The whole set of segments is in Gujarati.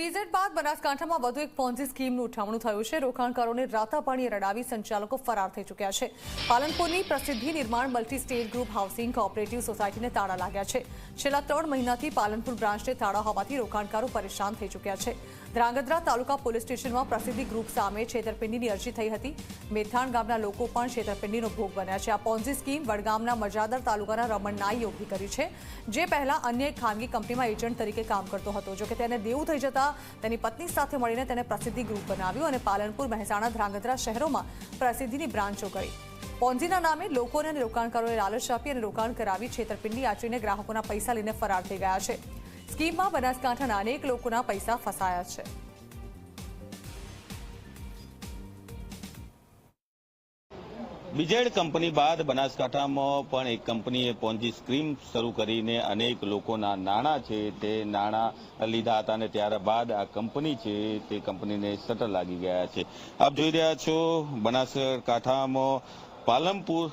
બીઝેડ બાદ બનાસકાંઠામાં વધુ એક પોન્ઝી સ્કીમનું ઉઠામણું થયું છે. રોકાણકારોને રાતા પાણીએ રડાવી સંચાલકો ફરાર થઈ ચૂક્યા છે. પાલનપુરની Prasiddhi Nirman multi state group housing cooperative સોસાયટીને તાળા લાગ્યા છે. છેલ્લા ત્રણ મહિનાથી પાલનપુર બ્રાન્ચને તાળા હોવાથી રોકાણકારો પરેશાન થઈ ચૂક્યા છે. ધ્રાંગધ્રા તાલુકા પોલીસ સ્ટેશનમાં પ્રસિદ્ધિ ગ્રુપ સામે છેતરપિંડીની અરજી થઈ હતી. મેથાણ ગામના લોકો પણ છેતરપિંડીનો ભોગ બન્યા છે. આ પોન્ઝી સ્કીમ વડગામના મજાદર તાલુકાના રમણ નાઈએ ઊભી કરી છે, જે પહેલા અન્ય એક ખાનગી કંપનીમાં એજન્ટ તરીકે કામ કરતો હતો. જોકે તેને દેવું થઈ જતા તેની પત્ની સાથે મળીને તેને પ્રસિદ્ધિ ગ્રુપ બનાવ્યું અને પાલનપુર મહેસાણા ધ્રાંગધ્રા શહેરોમાં પ્રસિદ્ધિની બ્રાન્ચો કરી. પોન્ઝીના નામે લોકોને અને રોકાણકારોએ લાલચ આપી અને રોકાણ કરાવી છેતરપિંડી આચરીને ગ્રાહકોના પૈસા લઈને ફરાર થઈ ગયા છે. સ્કીમમાં બનાસકાંઠાના અનેક લોકોના પૈસા ફસાયા છે. બીજેડ કંપની બાદ બનાસકાંઠામાં પણ એક કંપનીએ પોન્જી સ્કીમ શરૂ કરીને અનેક લોકોના નાણાં છે તે નાણાં લીધા હતા અને ત્યારબાદ આ કંપની છે તે કંપનીને શટર લાગી ગયા છે. આપ જોઈ રહ્યા છો, બનાસકાંઠામાં પાલનપુર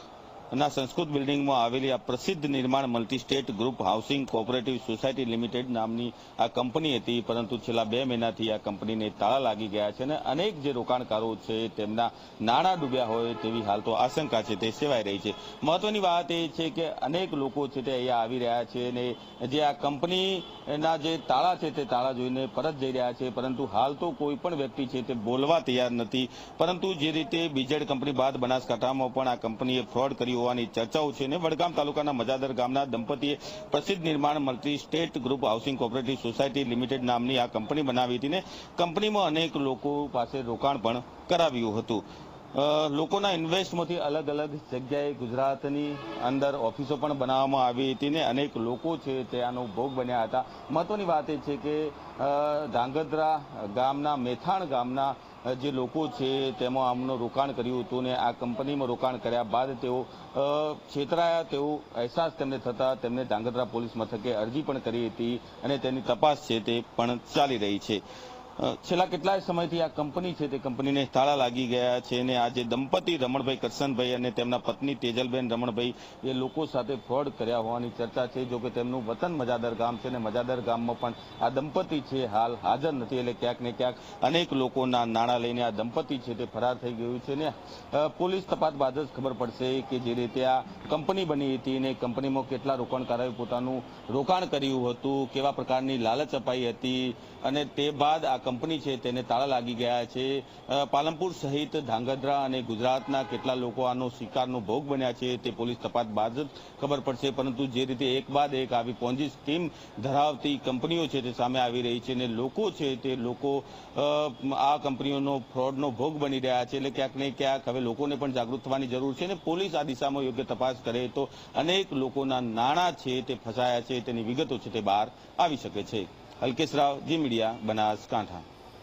ના સંસ્કૃત બિલ્ડિંગમાં આવેલી આ Prasiddh Nirman multi state group housing cooperative society limited નામની આ કંપની હતી, પરંતુ છેલ્લા બે મહિનાથી આ કંપનીને તાળા લાગી ગયા છે અને અનેક જે રોકાણકારો છે તેમના નાણાં ડૂબ્યા હોય તેવી હાલ તો આશંકા છે, તે સેવાઈ રહી છે. મહત્વની વાત એ છે કે અનેક લોકો છે તે અહીંયા આવી રહ્યા છે અને જે આ કંપનીના જે તાળા છે તે તાળા જોઈને પરત જઈ રહ્યા છે, પરંતુ હાલ તો કોઈ પણ વ્યક્તિ છે તે બોલવા તૈયાર નથી. પરંતુ જે રીતે બીજેડ કંપની બાદ બનાસકાંઠામાં પણ આ કંપનીએ ફ્રોડ કર્યું હોવાની ચર્ચાઓ છે અને વડગામ તાલુકાના મજાદર ગામના દંપતીએ Prasiddh Nirman multi state group housing cooperative society limited નામની આ કંપની બનાવી હતી ને કંપનીમાં અનેક લોકો પાસે રોકાણ પણ કરાવ્યું હતું. લોકોના ઇન્વેસ્ટમાંથી અલગ અલગ જગ્યાએ ગુજરાતની અંદર ઓફિસો પણ બનાવવામાં આવી હતી ને અનેક લોકો છે તે આનો ભોગ બન્યા હતા. મહત્વની વાત એ છે કે ધાંગધ્રા ગામના મેથાણ ગામના જે લોકો છે તેમાં આમનું રોકાણ કર્યું હતું ને આ કંપનીમાં રોકાણ કર્યા બાદ તેઓ છેતરાયા તેવો અહેસાસ તેમને થતા તેમને ધાંગધ્રા પોલીસ મથકે અરજી પણ કરી હતી અને તેની તપાસ છે તે પણ ચાલી રહી છે. છેલ્લા કેટલાય સમયથી આ કંપની છે તે કંપનીને તાળા લાગી ગયા છે અને આજે દંપતી રમણભાઈ કરશનભાઈ અને તેમના પત્ની તેજલબેન રમણભાઈ એ લોકો સાથે ફ્રોડ કર્યા હોવાની ચર્ચા છે. જો કે તેમનું વતન મજાદર ગામ છે અને મજાદર ગામમાં પણ આ દંપતી છે હાલ હાજર નથી એટલે ક્યાંક ને ક્યાંક અનેક લોકોના નાણાં લઈને આ દંપતી છે તે ફરાર થઈ ગયું છે ને પોલીસ તપાસ બાદ જ ખબર પડશે કે જે રીતે આ કંપની બની હતી અને કંપનીમાં કેટલા રોકાણકારોએ પોતાનું રોકાણ કર્યું હતું, કેવા પ્રકારની લાલચ અપાઈ હતી અને તે બાદ આ કંપની છે તેને તાળા લાગી ગયા છે. પાલનપુર સહિત ધાંગધ્રા અને ગુજરાતના કેટલા લોકો આનો શિકારનો ભોગ બન્યા છે તે પોલીસ તપાસ બાદ જ ખબર પડશે. પરંતુ જે રીતે એક બાદ એક આવી પોન્જી સ્કીમ ધરાવતી કંપનીઓ છે તે સામે આવી રહી છે અને લોકો છે તે લોકો આ કંપનીઓનો ફ્રોડનો ભોગ બની રહ્યા છે. એટલે ક્યાંક ને ક્યાંક હવે લોકોને પણ જાગૃત થવાની જરૂર છે અને પોલીસ આ દિશામાં યોગ્ય તપાસ કરે તો અનેક લોકોના નાણાં છે તે ફસાયા છે, તેની વિગતો છે તે બહાર આવી શકે છે. અલ્કેશ રાવ જી મીડિયા બનાસકાંઠા